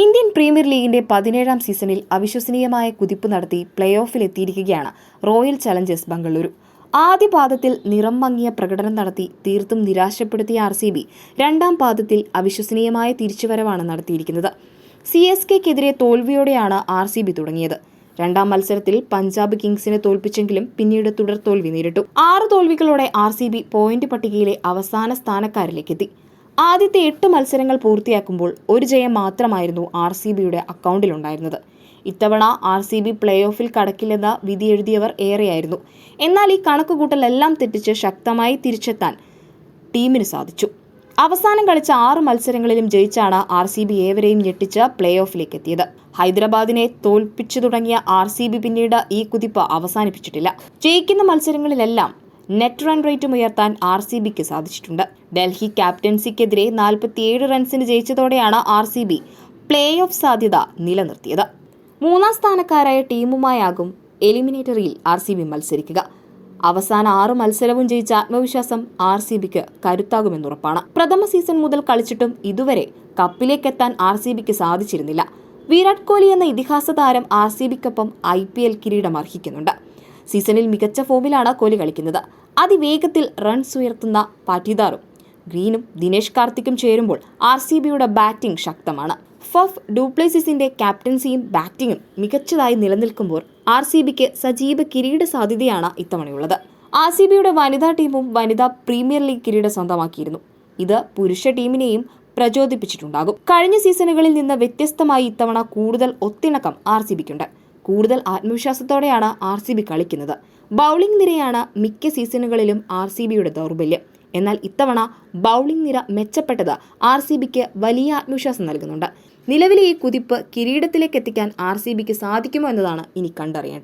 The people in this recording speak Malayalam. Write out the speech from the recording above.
ഇന്ത്യൻ പ്രീമിയർ ലീഗിന്റെ പതിനേഴാം സീസണിൽ അവിശ്വസനീയമായ കുതിപ്പ് നടത്തി പ്ലേ ഓഫിൽ എത്തിയിരിക്കുകയാണ് റോയൽ ചലഞ്ചേഴ്സ് ബംഗളൂരു. ആദ്യ പാദത്തിൽ നിറം മങ്ങിയ പ്രകടനം നടത്തി തീർത്തും നിരാശപ്പെടുത്തിയ ആർ സി ബി രണ്ടാം പാദത്തിൽ അവിശ്വസനീയമായ തിരിച്ചുവരവാണ് നടത്തിയിരിക്കുന്നത്. സി എസ് കെക്കെതിരെ തോൽവിയോടെയാണ് ആർ സി ബി തുടങ്ങിയത്. രണ്ടാം മത്സരത്തിൽ പഞ്ചാബ് കിങ്സിനെ തോൽപ്പിച്ചെങ്കിലും പിന്നീട് തുടർ തോൽവി നേരിട്ടു. ആറ് തോൽവികളോടെ ആർ സി ബി പോയിന്റ് പട്ടികയിലെ അവസാന സ്ഥാനക്കാരിലേക്കെത്തി. ആദ്യത്തെ എട്ട് മത്സരങ്ങൾ പൂർത്തിയാക്കുമ്പോൾ ഒരു ജയം മാത്രമായിരുന്നു ആർ സി ബിയുടെ അക്കൗണ്ടിലുണ്ടായിരുന്നത്. ഇത്തവണ ആർ സി ബി പ്ലേ ഓഫിൽ കടക്കില്ലെന്ന വിധി എഴുതിയവർ ഏറെയായിരുന്നു. എന്നാൽ ഈ കണക്കുകൂട്ടലെല്ലാം തെറ്റിച്ച് ശക്തമായി തിരിച്ചെത്താൻ ടീമിന് സാധിച്ചു. അവസാനം കളിച്ച ആറ് മത്സരങ്ങളിലും ജയിച്ചാണ് ആർ സി ബി ഏവരെയും ഞെട്ടിച്ച് പ്ലേ ഓഫിലേക്ക് എത്തിയത് ഹൈദരാബാദിനെ തോൽപ്പിച്ചു തുടങ്ങിയ ആർ സി ബി പിന്നീട് ഈ കുതിപ്പ് അവസാനിപ്പിച്ചിട്ടില്ല. ജയിക്കുന്ന മത്സരങ്ങളിലെല്ലാം നെറ്റ് റൺ റേറ്റും ഉയർത്താൻ ആർ സി ബിക്ക് സാധിച്ചിട്ടുണ്ട്. ഡൽഹി ക്യാപ്റ്റൻസിക്കെതിരെ നാൽപ്പത്തിയേഴ് റൺസിന് ജയിച്ചതോടെയാണ് R C B play off സാധ്യത നിലനിർത്തിയത്. മൂന്നാം സ്ഥാനക്കാരായ ടീമുമായാകും എലിമിനേറ്ററിയിൽ ആർ സി ബി മത്സരിക്കുക. അവസാന ആറ് മത്സരവും ജയിച്ച ആത്മവിശ്വാസം ആർ സി ബിക്ക് കരുത്താകുമെന്നുറപ്പാണ്. പ്രഥമ സീസൺ മുതൽ കളിച്ചിട്ടും ഇതുവരെ കപ്പിലേക്കെത്താൻ ആർ സി ബിക്ക് സാധിച്ചിരുന്നില്ല. വിരാട് കോഹ്ലി എന്ന ഇതിഹാസ താരം ആർ സി ബിക്കൊപ്പം ഐ പി എൽ കിരീടം അർഹിക്കുന്നുണ്ട്. സീസണിൽ മികച്ച ഫോമിലാണ് കോഹ്ലി കളിക്കുന്നത്. അതിവേഗത്തിൽ റൺസ് ഉയർത്തുന്ന പാറ്റിദാറും ഗ്രീനും ദിനേശ് കാർത്തിക്കും ചേരുമ്പോൾ ആർ സി ബിയുടെ ബാറ്റിംഗ് ശക്തമാണ്. ഫഫ് ഡൂപ്ലേസിസിന്റെ ക്യാപ്റ്റൻസിയും ബാറ്റിംഗും മികച്ചതായി നിലനിൽക്കുമ്പോൾ ആർ സി ബിക്ക് സജീവ കിരീട സാധ്യതയാണ് ഇത്തവണയുള്ളത്. ആർ സി ബിയുടെ വനിതാ ടീമും വനിതാ പ്രീമിയർ ലീഗ് കിരീടം സ്വന്തമാക്കിയിരുന്നു. ഇത് പുരുഷ ടീമിനെയും പ്രചോദിപ്പിച്ചിട്ടുണ്ടാകും. കഴിഞ്ഞ സീസണുകളിൽ നിന്ന് വ്യത്യസ്തമായി ഇത്തവണ കൂടുതൽ ഒത്തിണക്കം ആർ സി ബിക്കുണ്ട്. കൂടുതൽ ആത്മവിശ്വാസത്തോടെയാണ് ആർ സി ബി കളിക്കുന്നത്. ബൗളിംഗ് നിരയാണ് മിക്ക സീസണുകളിലും ആർ സി ബിയുടെ ദൗർബല്യം. എന്നാൽ ഇത്തവണ ബൗളിംഗ് നിര മെച്ചപ്പെട്ടത് ആർ സി ബിക്ക് വലിയ ആത്മവിശ്വാസം നൽകുന്നുണ്ട്. നിലവിലെ ഈ കുതിപ്പ് കിരീടത്തിലേക്ക് എത്തിക്കാൻ ആർ സി ബിക്ക് സാധിക്കുമോ എന്നതാണ് ഇനി കണ്ടറിയേണ്ടത്.